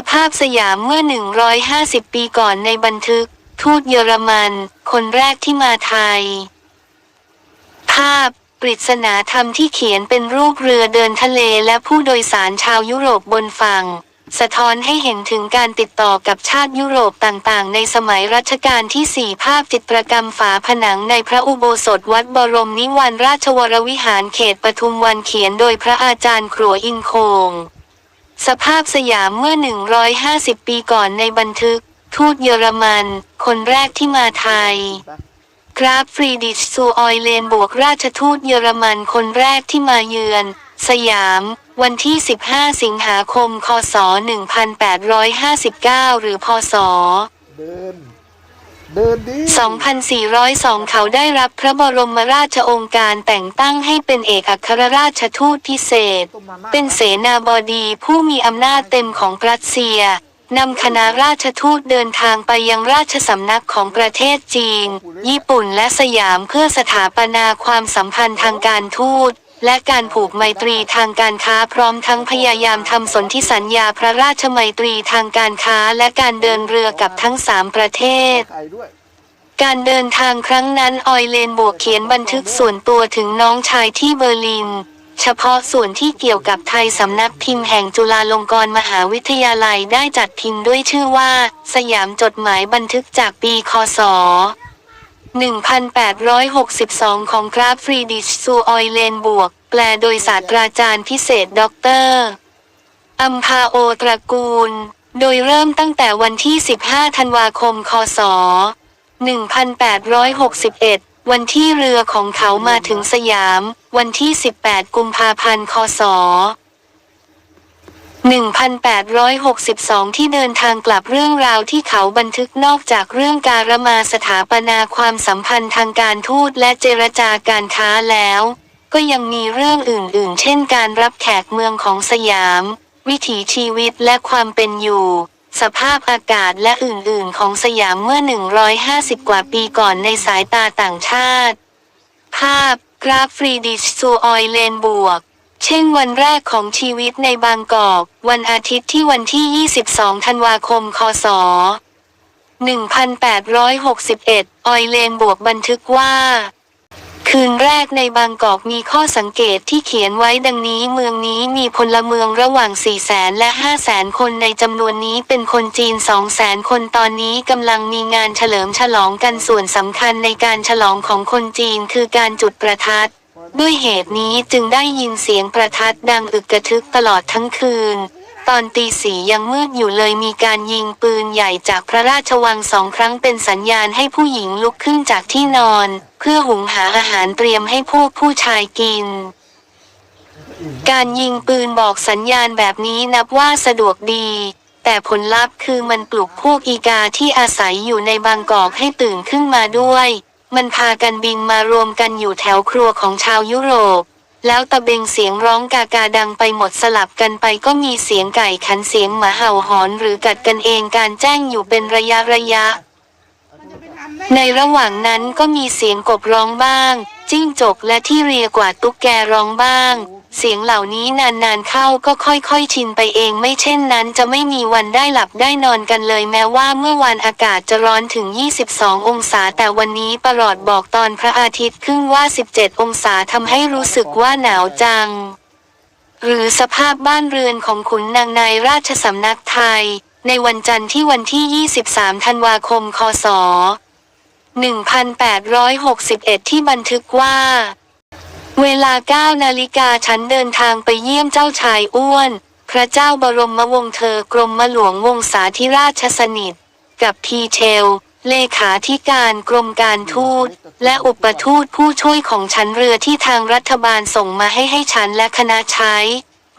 สภาพสยามเมื่อ 150 ปีก่อนในบันทึก ทูตเยอรมัน คนแรกที่มาไทย ภาพปริศนาธรรมที่เขียนเป็นรูปเรือเดินทะเลและผู้โดยสารชาวยุโรปบนฝั่ง สะท้อนให้เห็นถึงการติดต่อกับชาติยุโรปต่างๆ ในสมัยรัชกาลที่ 4 ภาพจิตรกรรมฝาผนังในพระอุโบสถวัดบรมนิวันราชวรวิหารเขตปทุมวันเขียนโดยพระอาจารย์ครัวอินโคง สภาพสยามเมื่อ 150 ปีก่อนในบันทึก ทูตเยอรมัน คนแรกที่มาไทย กราฟฟรีดิชซูออยเลนบวกราชทูตเยอรมันคนแรกที่มาเยือน สยาม วันที่ 15 สิงหาคม คศ 1859 หรือพศเดิน เดินดิ2402 เขาได้รับพระบรมราชโองการแต่งตั้งให้เป็นเอกอัครราชทูตพิเศษต้มมาม่าเป็นเสนาบดีผู้มีอำนาจเต็มของรัสเซียนำคณะราชทูตเดินทางไปยังราชสำนักของประเทศจีน ญี่ปุ่นและสยามเพื่อสถาปนาความสัมพันธ์ทางการทูต และการผูกไมตรีทางการค้าพร้อมทั้งพยายามทำสนธิสัญญาพระราชไมตรีทางการค้าและการเดินเรือกับทั้งสามประเทศ การเดินทางครั้งนั้นออยเลนบวกเขียนบันทึกส่วนตัวถึงน้องชายที่เบอร์ลิน เฉพาะส่วนที่เกี่ยวกับไทยสำนักพิมพ์แห่งจุฬาลงกรณ์มหาวิทยาลัยได้จัดพิมพ์ด้วยชื่อว่า สยามจดหมายบันทึกจากปีคศ 1862 ของกราฟฟรีดิชซูออยเลนบวก แปลโดยศาสตราจารย์พิเศษด็อกเตอร์อัมพาโอตระกูล โดยเริ่มตั้งแต่วันที่ 15 ธันวาคม คศ 1861 วันที่เรือของเขามาถึงสยาม วันที่ 18 กุมภาพันธ์ คศ 1862 ที่เดินทางกลับเรื่องราวที่เขาบันทึกนอกจากเรื่องการมาสถาปนาความสัมพันธ์ทางการทูตและเจรจาการค้าแล้ว ก็ยังมีเรื่องอื่นๆ เช่นการรับแขกเมืองของสยาม วิถีชีวิตและความเป็นอยู่ สภาพอากาศและอื่นๆ ของสยามเมื่อ 150 กว่าปีก่อนในสายตาต่างชาติ ภาพกราฟฟรีดิชซูออยเลนบวก เช่นวันแรกของชีวิตในบางกอก วันอาทิตย์ที่วันที่ 22 ธันวาคม คศ 1861 ออยเลนบวกบันทึกว่า คืนแรกในบางกอกมีข้อสังเกตที่เขียนไว้ดังนี้เมืองนี้มีพลเมืองระหว่าง 4 0 0แสนและ 5 0 0แสนคนในจำนวนนี้เป็นคนจีน 2 0 0แสนคนตอนนี้กำลังมีงานเฉลิมฉลองกันส่วนสำคัญในการฉลองของคนจีนคือการจุดประทัด ด้วยเหตุนี้จึงได้ยินเสียงประทัดดังอึกกระทึกตลอดทั้งคืน ตอนตีสี่ยังมืดอยู่เลยมีการยิงปืนใหญ่จากพระราชวังสองครั้งเป็นสัญญาณให้ผู้หญิงลุกขึ้นจากที่นอน เพื่อหุงหาอาหารเตรียมให้พวกผู้ชายกินการยิงปืนบอกสัญญาณแบบนี้นับว่าสะดวกดี แต่ผลลัพธ์คือมันปลุกพวกอีกาที่อาศัยอยู่ในบางกอกให้ตื่นขึ้นมาด้วย มันพากันบินมารวมกันอยู่แถวครัวของชาวยุโรป แล้วตะเบงเสียงร้องกากาดังไปหมดสลับกันไปก็มีเสียงไก่ขันเสียงหมาเห่าหอนหรือกัดกันเองการแจ้งอยู่เป็นระยะระยะ ในระหว่างนั้นก็มีเสียงกบร้องบ้าง จิ้งจกและที่เรียกว่าตุ๊กแกร้องบ้าง เสียงเหล่านี้นานๆเข้าก็ค่อยๆชินไปเองไม่เช่นนั้นจะไม่มีวันได้หลับได้นอนกันเลยแม้ว่าเมื่อวานอากาศจะร้อนถึง 22 องศา แต่วันนี้ประหลอดบอกตอนพระอาทิตย์ขึ้นว่า 17 องศาทำให้รู้สึกว่าหนาวจัง หรือสภาพบ้านเรือนของขุนนางในราชสำนักไทย ในวันจันทร์ที่วันที่ 23 ธันวาคม คศ 1861 ที่บันทึกว่า เวลา 9 นาฬิกาฉันเดินทางไปเยี่ยมเจ้าชายอ้วน พระเจ้าบรมวงศ์เธอกรมหลวงวงศาธิราชสนิท กับทีเชล เลขาธิการกรมการทูต และอุปทูตผู้ช่วยของฉันเรือที่ทางรัฐบาลส่งมาให้ให้ฉันและคณะใช้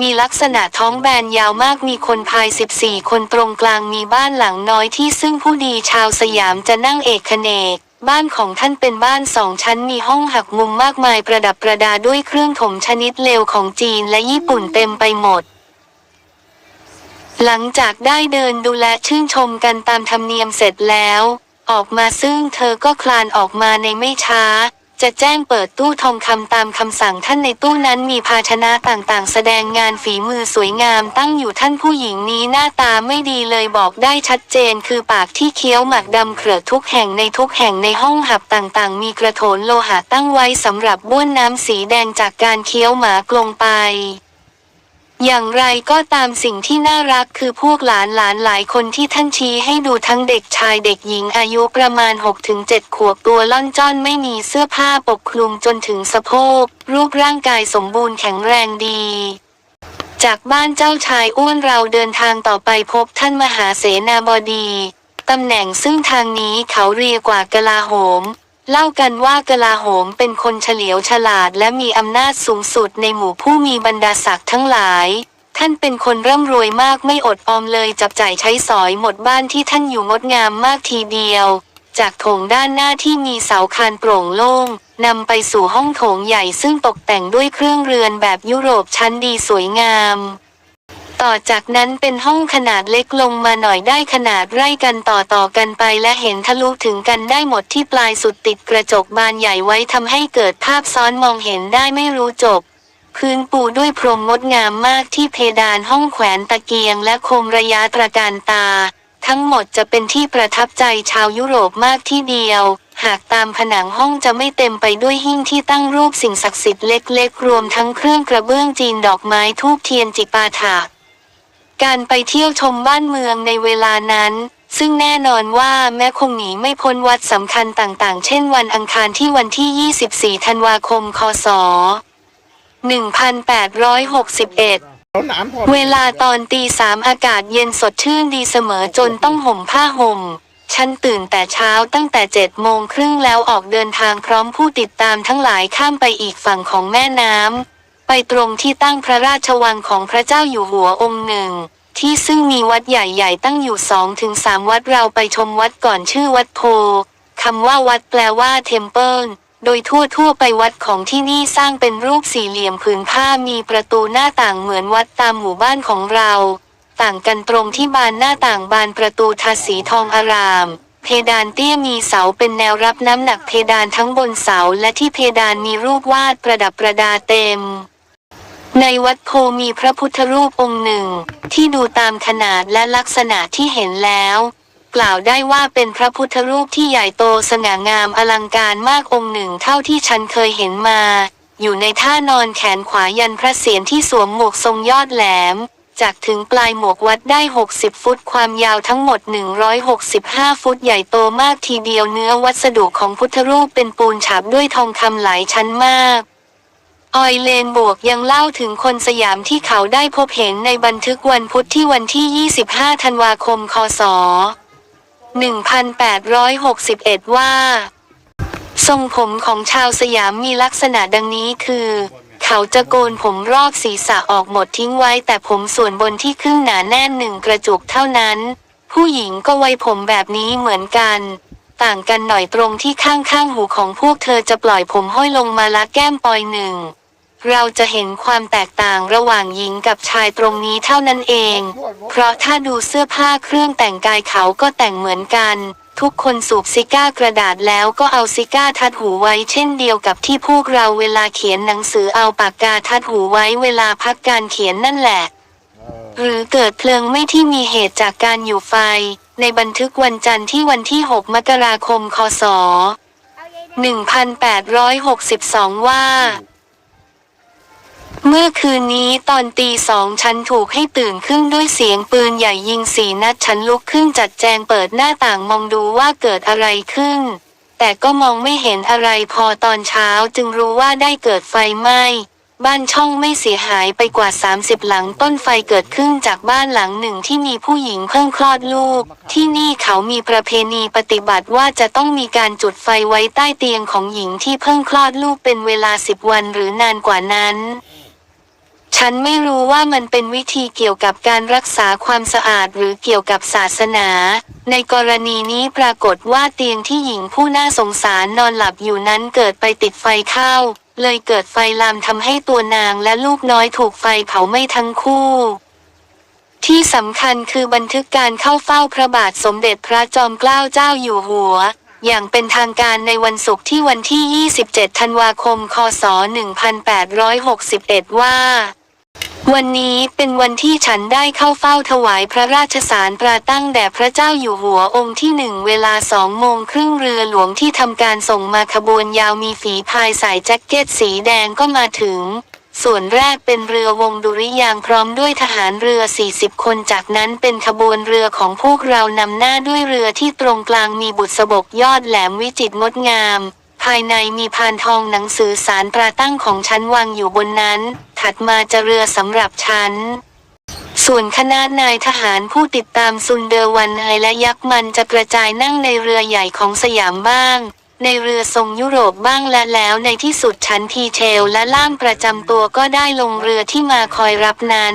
มีลักษณะท้องแบนยาวมากมีคนพาย 14 คนตรงกลางมีบ้านหลังน้อยที่ซึ่งผู้ดีชาวสยามจะนั่งเอกเนก บ้านของท่านเป็นบ้านสองชั้นมีห้องหักมุมมากมายประดับประดาด้วยเครื่องถมชนิดเลวของจีนและญี่ปุ่นเต็มไปหมดหลังจากได้เดินดูและชื่นชมกันตามธรรมเนียมเสร็จแล้ว ออกมาซึ่งเธอก็คลานออกมาในไม่ช้า จะแจ้งเปิดตู้ทองคำตามคำสั่งท่านในตู้นั้นมีภาชนะต่างๆ แสดงงานฝีมือสวยงามตั้งอยู่ท่านผู้หญิงนี้หน้าตาไม่ดีเลยบอกได้ชัดเจน คือปากที่เคี้ยวหมักดำเขือทุกแห่งในทุกแห่งในห้องหับต่างๆ มีกระโถนโลหะตั้งไว้สำหรับบ้วนน้ำสีแดงจากการเคี้ยวหมากลงไป อย่างไรก็ตามสิ่งที่น่ารักคือพวกหลานหลานหลายคนที่ท่านชี้ให้ดูทั้งเด็กชายเด็กหญิงอายุประมาณ 6-7 ขวบตัวล่อนจ้อนไม่มีเสื้อผ้าปกคลุมจนถึงสะโพก รูปร่างกายสมบูรณ์แข็งแรงดี จากบ้านเจ้าชายอ้วนเราเดินทางต่อไปพบท่านมหาเสนาบดี ตำแหน่งซึ่งทางนี้เขาเรียกว่ากลาโหม เล่ากันว่ากลาโหมเป็นคนเฉลียวฉลาดและมีอำนาจสูงสุดในหมู่ผู้มีบรรดาศักดิ์ทั้งหลาย ท่านเป็นคนร่ำรวยมากไม่อดออมเลยจับจ่ายใช้สอยหมดบ้านที่ท่านอยู่งดงามมากทีเดียว จากโถงด้านหน้าที่มีเสาคานโปร่งโล่งนำไปสู่ห้องโถงใหญ่ซึ่งตกแต่งด้วยเครื่องเรือนแบบยุโรปชั้นดีสวยงาม ต่อจากนั้นเป็นห้องขนาดเล็กลงมาหน่อยได้ขนาดไร่กันต่อต่อกันไปและเห็นทะลุถึงกันได้หมดที่ปลายสุดติดกระจกบานใหญ่ไว้ทำให้เกิดภาพซ้อนมองเห็นได้ไม่รู้จบ พื้นปูด้วยพรมงดงามมากที่เพดานห้องแขวนตะเกียงและโคมระยะตระการตา ทั้งหมดจะเป็นที่ประทับใจชาวยุโรปมากที่เดียวหากตามผนังห้องจะไม่เต็มไปด้วยหิ้งที่ตั้งรูปสิ่งศักดิ์สิทธิ์เล็กๆ รวมทั้งเครื่องกระเบื้องจีนดอกไม้ทูบเทียนจิปาถะ การไปเที่ยวชมบ้านเมืองในเวลานั้น ซึ่งแน่นอนว่าแม้คงหนีไม่พ้นวัดสำคัญต่างๆ เช่นวันอังคารที่วันที่ 24 ธันวาคม คศ 1861เวลาตอนตีสามอากาศเย็นสดชื่นดีเสมอจนต้องห่มผ้าห่ม ฉันตื่นแต่เช้าตั้งแต่เจ็ดโมงครึ่งแล้วออกเดินทางพร้อมผู้ติดตามทั้งหลายข้ามไปอีกฝั่งของแม่น้ำ ไปตรงที่ตั้งพระราชวังของพระเจ้าอยู่หัวองค์หนึ่ง ที่ซึ่งมีวัดใหญ่ๆ ตั้งอยู่สองถึงสามวัดเราไปชมวัดก่อนชื่อวัดโพคำว่าวัดแปลว่าเทมเพิลโดยทั่วทั่วๆไปวัดของที่นี่สร้างเป็นรูปสี่เหลี่ยมผืนผ้ามีประตูหน้าต่างเหมือนวัดตามหมู่บ้านของเรา ต่างกันตรงที่บานหน้าต่างบานประตูทาสีทองอาราม เพดานเตี้ยมีเสาเป็นแนวรับน้ำหนักเพดานทั้งบนเสาและที่เพดานมีรูปวาดประดับประดาเต็ม ในวัดโพมีพระพุทธรูปองค์หนึ่ง ที่ดูตามขนาดและลักษณะที่เห็นแล้ว กล่าวได้ว่าเป็นพระพุทธรูปที่ใหญ่โตสง่างามอลังการมากองค์หนึ่งเท่าที่ฉันเคยเห็นมา อยู่ในท่านอนแขนขวายันพระเศียรที่สวมหมวกทรงยอดแหลม จากถึงปลายหมวกวัดได้ 60 ฟุตความยาวทั้งหมด 165 ฟุตใหญ่โตมากทีเดียวเนื้อวัสดุของพุทธรูปเป็นปูนฉาบด้วยทองคำหลายชั้นมาก ออยเลนบวกยังเล่าถึงคนสยามที่เขาได้พบเห็นในบันทึกวันพุธที่วันที่ 25 ธันวาคม คศ 1861 ว่า ทรงผมของชาวสยามมีลักษณะดังนี้คือ เขาจะโกนผมรอบศีรษะออกหมดทิ้งไว้ แต่ผมส่วนบนที่ครึ่งหนาแน่นหนึ่งกระจุกเท่านั้น ผู้หญิงก็ไว้ผมแบบนี้เหมือนกัน ต่างกันหน่อยตรงที่ข้างๆหูของพวกเธอจะปล่อยผมห้อยลงมาละแก้มปอยหนึ่ง เราจะเห็นความแตกต่างระหว่างหญิงกับชายตรงนี้เท่านั้นเอง เพราะถ้าดูเสื้อผ้าเครื่องแต่งกายเขาก็แต่งเหมือนกัน ทุกคนสูบซิก้ากระดาษแล้วก็เอาซิก้าทัดหูไว้เช่นเดียวกับที่พวกเราเวลาเขียนหนังสือเอาปากกาทัดหูไว้เวลาพักการเขียนนั่นแหละ หรือเกิดเพลิงไม่ที่มีเหตุจากการอยู่ไฟ ในบันทึกวันจันทร์ที่วันที่ 6 มกราคม คศ 1862 ว่า เมื่อคืนนี้ตอนตีสองฉันถูกให้ตื่นขึ้นด้วยเสียงปืนใหญ่ยิงสีนัดฉันลุกขึ้นจัดแจงเปิดหน้าต่างมองดูว่าเกิดอะไรขึ้น แต่ก็มองไม่เห็นอะไรพอตอนเช้าจึงรู้ว่าได้เกิดไฟไหม้บ้านช่องไม่เสียหายไปกว่า 30 หลังต้นไฟเกิดขึ้นจากบ้านหลังหนึ่งที่มีผู้หญิงเพิ่งคลอดลูก ที่นี่เขามีประเพณีปฏิบัติว่าจะต้องมีการจุดไฟไว้ใต้เตียงของหญิงที่เพิ่งคลอดลูกเป็นเวลาสิบวันหรือนานกว่านั้น ฉันไม่รู้ว่ามันเป็นวิธีเกี่ยวกับการรักษาความสะอาดหรือเกี่ยวกับศาสนา ในกรณีนี้ปรากฏว่าเตียงที่หญิงผู้น่าสงสารนอนหลับอยู่นั้นเกิดไปติดไฟเข้า เลยเกิดไฟลามทำให้ตัวนางและลูกน้อยถูกไฟเผาไหม้ทั้งคู่ที่สำคัญคือบันทึกการเข้าเฝ้าพระบาทสมเด็จพระจอมเกล้าเจ้าอยู่หัว อย่างเป็นทางการในวันศุกร์ที่วันที่ 27 ธันวาคม คศ 1861 ว่า วันนี้เป็นวันที่ฉันได้เข้าเฝ้าถวายพระราชสารปราตั้งแด่พระเจ้าอยู่หัวองค์ที่หนึ่งเวลาสองโมงครึ่งเรือหลวงที่ทำการส่งมาขบวนยาวมีฝีพายสายแจ็คเก็ตสีแดงก็มาถึง ส่วนแรกเป็นเรือวงดุริยางพร้อมด้วยทหารเรือ 40 คนจากนั้นเป็นขบวนเรือของพวกเรานำหน้าด้วยเรือที่ตรงกลางมีบุษบกยอดแหลมวิจิตรงดงาม ภายในมีพานทองหนังสือสารปราตั้งของฉันวางอยู่บนนั้น ถัดมาจะเรือสำหรับฉัน ส่วนคณะนายทหารผู้ติดตามซุนเดอร์วันไอและยักษ์มันจะกระจายนั่งในเรือใหญ่ของสยามบ้าง ในเรือทรงยุโรปบ้างและแล้วในที่สุดฉันทีเชลและล่ามประจำตัวก็ได้ลงเรือที่มาคอยรับนั้น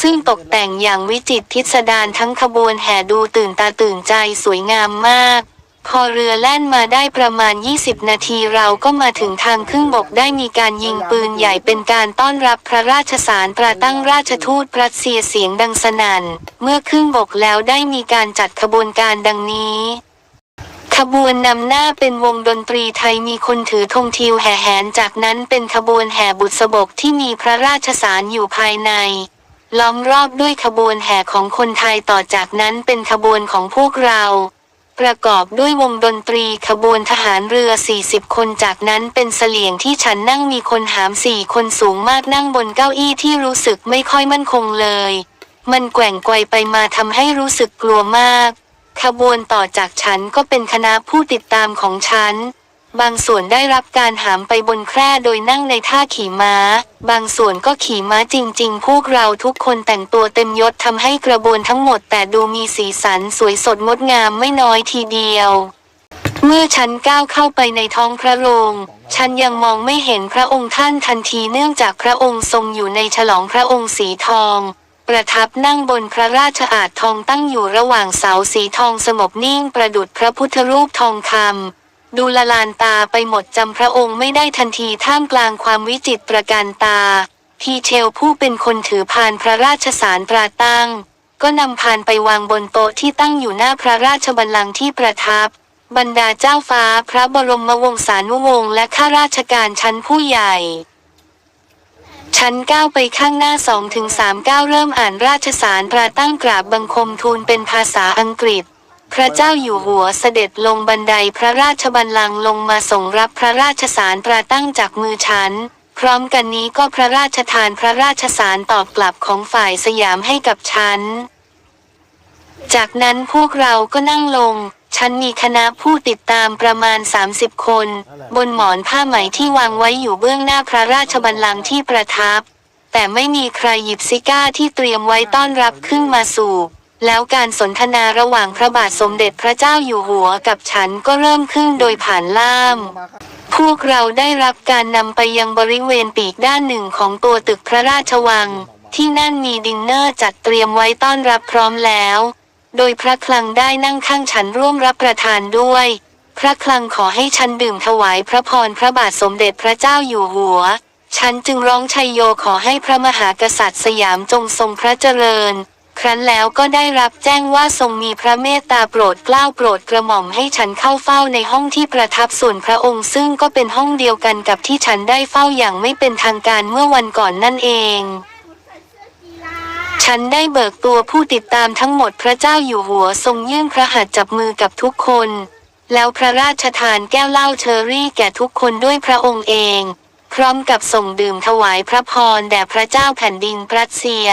ซึ่งตกแต่งอย่างวิจิตรพิสดารทั้งขบวนแห่ดูตื่นตาตื่นใจสวยงามมาก พอเรือแล่นมาได้ประมาณ 20 นาทีเราก็มาถึงทางครึ่งบกได้มีการยิงปืนใหญ่เป็นการต้อนรับพระราชสารประตั้งราชทูตรัสเซียเสียงดังสนั่น เมื่อครึ่งบกแล้วได้มีการจัดขบวนการดังนี้ขบวนนำหน้าเป็นวงดนตรีไทยมีคนถือธงทิวแห่แหนจากนั้นเป็นขบวนแห่บุษบกที่มีพระราชสารอยู่ภายใน ล้อมรอบด้วยขบวนแห่ของคนไทยต่อจากนั้นเป็นขบวนของพวกเรา ประกอบด้วยวงดนตรีขบวนทหารเรือ 40 คนจากนั้นเป็นเสลี่ยงที่ฉันนั่งมีคนหามสี่คนสูงมากนั่งบนเก้าอี้ที่รู้สึกไม่ค่อยมั่นคงเลย มันแกว่งไกวไปมาทำให้รู้สึกกลัวมาก ขบวนต่อจากฉันก็เป็นคณะผู้ติดตามของฉัน บางส่วนได้รับการหามไปบนแคร่โดยนั่งในท่าขี่ม้า บางส่วนก็ขี่ม้าจริง ๆ พวกเราทุกคนแต่งตัวเต็มยศทำให้กระบวนทั้งหมดแต่ดูมีสีสันสวยสดงดงามไม่น้อยทีเดียว เมื่อฉันก้าวเข้าไปในท้องพระโรง ฉันยังมองไม่เห็นพระองค์ท่านทันทีเนื่องจากพระองค์ทรงอยู่ในฉลองพระองค์สีทอง ประทับนั่งบนพระราชอาณทองตั้งอยู่ระหว่างเสาสีทองสงบนิ่งประดุจพระพุทธรูปทองคำ ดูละลานตาไปหมดจำพระองค์ไม่ได้ทันทีท่ามกลางความวิจิตประการตาพีเชลผู้เป็นคนถือพานพระราชสารตราตั้ง ก็นำพานไปวางบนโต๊ะที่ตั้งอยู่หน้าพระราชบัลลังก์ที่ประทับ บรรดาเจ้าฟ้าพระบรมวงศานุวงศ์และข้าราชการชั้นผู้ใหญ่ ชั้นก้าวไปข้างหน้าสองถึงสามก้าวเริ่มอ่านราชสารปราตั้งกราบบังคมทูลเป็นภาษาอังกฤษ พระเจ้าอยู่หัวเสด็จลงบันไดพระราชบัลลังก์ลงมาส่งรับพระราชสารปราตั้งจากมือฉัน พร้อมกันนี้ก็พระราชทานพระราชสารตอบกลับของฝ่ายสยามให้กับฉัน จากนั้นพวกเราก็นั่งลง ฉันมีคณะผู้ติดตามประมาณ 30 คน บนหมอนผ้าไหมที่วางไว้อยู่เบื้องหน้าพระราชบัลลังก์ที่ประทับ แต่ไม่มีใครหยิบซิก้าที่เตรียมไว้ต้อนรับขึ้นมาสูบ แล้วการสนทนาระหว่างพระบาทสมเด็จพระเจ้าอยู่หัวกับฉันก็เริ่มขึ้นโดยผ่านล่าม พวกเราได้รับการนำไปยังบริเวณปีกด้านหนึ่งของตัวตึกพระราชวัง ที่นั่นมีดินเนอร์จัดเตรียมไว้ต้อนรับพร้อมแล้ว โดยพระคลังได้นั่งข้างฉันร่วมรับประทานด้วย พระคลังขอให้ฉันดื่มถวายพระพรพระบาทสมเด็จพระเจ้าอยู่หัว ฉันจึงร้องชัยโยขอให้พระมหากษัตริย์สยามจงทรงพระเจริญ ครั้นแล้วก็ได้รับแจ้งว่าทรงมีพระเมตตาโปรดเกล้าโปรดกระหม่อมให้ฉันเข้าเฝ้าในห้องที่ประทับส่วนพระองค์ซึ่งก็เป็นห้องเดียวกันกับที่ฉันได้เฝ้าอย่างไม่เป็นทางการเมื่อวันก่อนนั่นเอง ฉันได้เบิกตัวผู้ติดตามทั้งหมดพระเจ้าอยู่หัวทรงยื่นพระหัตถ์จับมือกับทุกคน แล้วพระราชทานแก้วเหล้าเชอรี่แก่ทุกคนด้วยพระองค์เอง พร้อมกับส่งดื่มถวายพระพรแด่พระเจ้าแผ่นดินรัสเซีย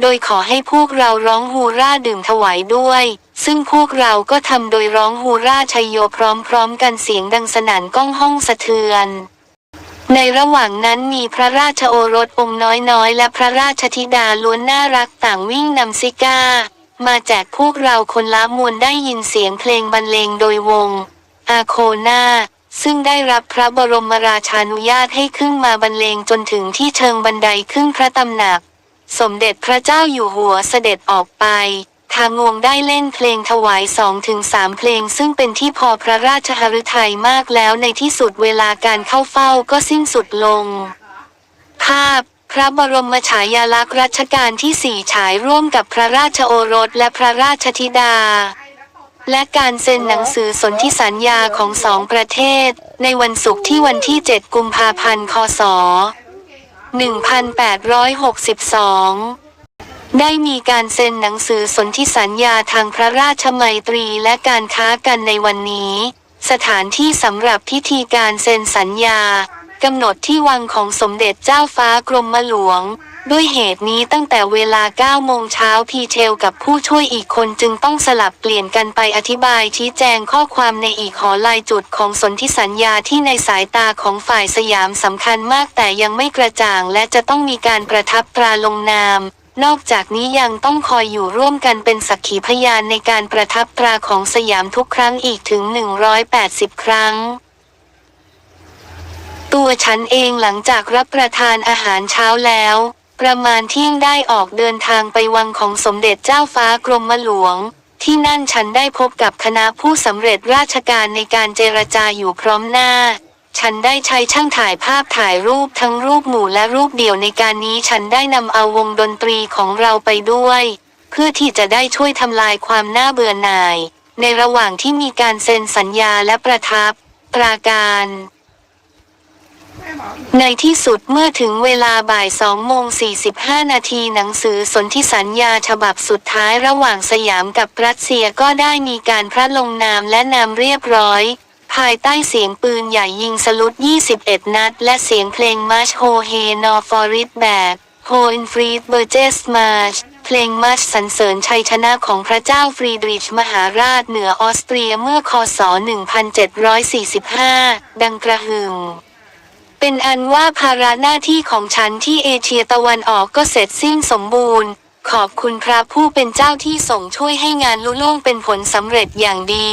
โดยขอให้พวกเราร้องฮูราดื่มถวายด้วย ซึ่งพวกเราก็ทำโดยร้องฮูราชัยโยพร้อมๆกันเสียงดังสนั่นก้องห้องสะเทือน ในระหว่างนั้นมีพระราชโอรสองค์น้อยๆ และพระราชธิดาล้วนน่ารักต่างวิ่งนำซิก้า มาแจกพวกเราคนละมวลได้ยินเสียงเพลงบรรเลงโดยวง อาโคนาซึ่งได้รับพระบรมราชานุญาตให้ขึ้นมาบรรเลงจนถึงที่เชิงบันไดขึ้นพระตำหนัก สมเด็จพระเจ้าอยู่หัวเสด็จออกไปทางงวงได้เล่นเพลงถวายสองถึงสามเพลง ซึ่งเป็นที่พอพระราชหฤทัยมากแล้วในที่สุดเวลาการเข้าเฝ้าก็สิ้นสุดลง ภาพ พระบรมฉายาลักษณ์รัชกาลที่สี่ฉายร่วมกับพระราชโอรสและพระราชธิดา และการเซ็นหนังสือสนธิสัญญาของสองประเทศ ในวันศุกร์ที่วันที่ 7 กุมภาพันธ์ คศ 1862ได้มีการเซ็นหนังสือสนธิสัญญาทางพระราชมัยตรีและการค้ากันในวันนี้ สถานที่สำหรับพิธีการเซ็นสัญญากำหนดที่วังของสมเด็จเจ้าฟ้ากรมหลวง ด้วยเหตุนี้ตั้งแต่เวลา9โมงเช้าพีเทลกับผู้ช่วยอีกคนจึงต้องสลับเปลี่ยนกันไปอธิบายชี้แจงข้อความในอีกหอลายจุดของสนธิสัญญาที่ในสายตาของฝ่ายสยามสำคัญมากแต่ยังไม่กระจ่างและจะต้องมีการประทับตราลงนาม นอกจากนี้ยังต้องคอยอยู่ร่วมกันเป็นสักขีพยานในการประทับตราของสยามทุกครั้งอีกถึง 180 ครั้งตัวฉันเองหลังจากรับประทานอาหารเช้าแล้ว ประมาณเที่ยงได้ออกเดินทางไปวังของสมเด็จเจ้าฟ้ากรมหลวง ที่นั่นฉันได้พบกับคณะผู้สำเร็จราชการในการเจรจาอยู่พร้อมหน้า ฉันได้ใช้ช่างถ่ายภาพถ่ายรูปทั้งรูปหมู่และรูปเดี่ยวในการนี้ฉันได้นำเอาวงดนตรีของเราไปด้วย เพื่อที่จะได้ช่วยทำลายความน่าเบื่อหน่าย ในระหว่างที่มีการเซ็นสัญญาและประทับ ปราการ ในที่สุดเมื่อถึงเวลาบ่าย2โมง45 นาทีหนังสือสนธิสัญญาฉบับสุดท้ายระหว่างสยามกับรัสเซียก็ได้มีการพระลงนามและนามเรียบร้อย ภายใต้เสียงปืนใหญ่ยิงสลุด 21 นัด และเสียงเพลงมาร์ชโฮเฮนอฟอริสแบกโฮอินฟรีดเบอร์เจสมาร์ชเพลงมาร์ชสรรเสริญชัยชนะของพระเจ้าฟรีดริชมหาราชเหนือออสเตรียเมื่อคศ 1745 ดังกระหึ่ม เป็นอันว่าภาระหน้าที่ของฉันที่เอเชียตะวันออกก็เสร็จสิ้นสมบูรณ์ ขอบคุณพระผู้เป็นเจ้าที่ส่งช่วยให้งานลุล่วงเป็นผลสำเร็จอย่างดี